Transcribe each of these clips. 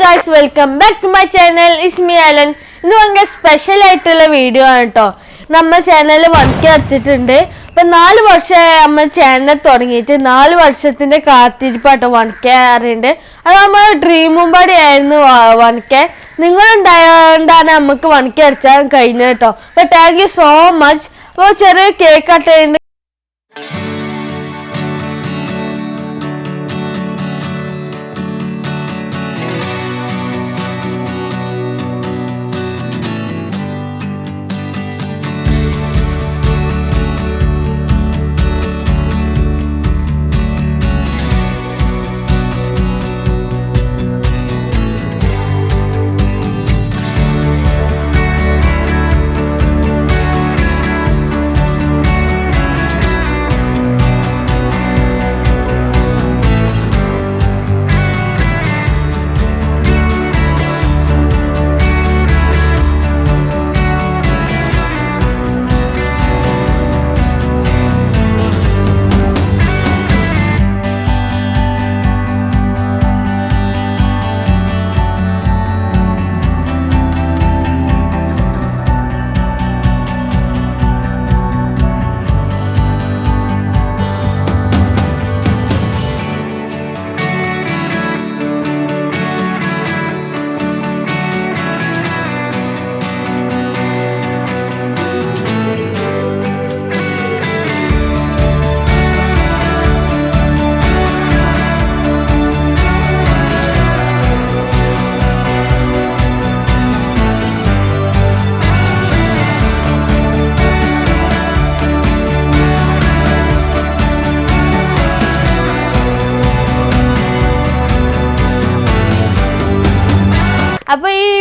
Guys welcome back to my channel Ismi Alan ഇന്ന് ഭയങ്കര special ആയിട്ടുള്ള വീഡിയോ ആണ് കേട്ടോ നമ്മൾ ചാനൽ വർക്ക് അടച്ചിട്ടുണ്ട്. ഇപ്പൊ നാല് വർഷമായി നമ്മൾ ചാനൽ തുടങ്ങിയിട്ട് നാല് വർഷത്തിന്റെ കാത്തിരിപ്പാട്ടോ വണിക്കാറുണ്ട് അത് നമ്മൾ ഡ്രീമും പാടി ആയിരുന്നു വണിക്കാൻ നിങ്ങളുണ്ടായതുകൊണ്ടാണ് നമുക്ക് വണിക്ക് അടച്ചാൽ കഴിഞ്ഞത് കേട്ടോ അപ്പൊ താങ്ക് യു സോ മച്ച് അപ്പോൾ ചെറിയ കേക്ക് കട്ടുണ്ട്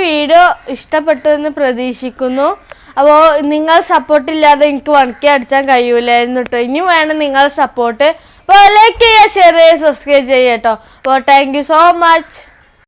വീഡിയോ ഇഷ്ടപ്പെട്ടു എന്ന് പ്രതീക്ഷിക്കുന്നു. അപ്പോൾ നിങ്ങൾ സപ്പോർട്ട് ഇല്ലാതെ എനിക്ക് വണക്കി അടിച്ചാൽ കഴിയൂലായിരുന്നു കേട്ടോ ഇനി വേണം നിങ്ങൾ സപ്പോർട്ട് അപ്പോൾ ലൈക്ക് ചെയ്യുക ഷെയർ ചെയ്യുക സബ്സ്ക്രൈബ് ചെയ്യുക കേട്ടോ അപ്പോൾ താങ്ക് യു സോ മച്ച്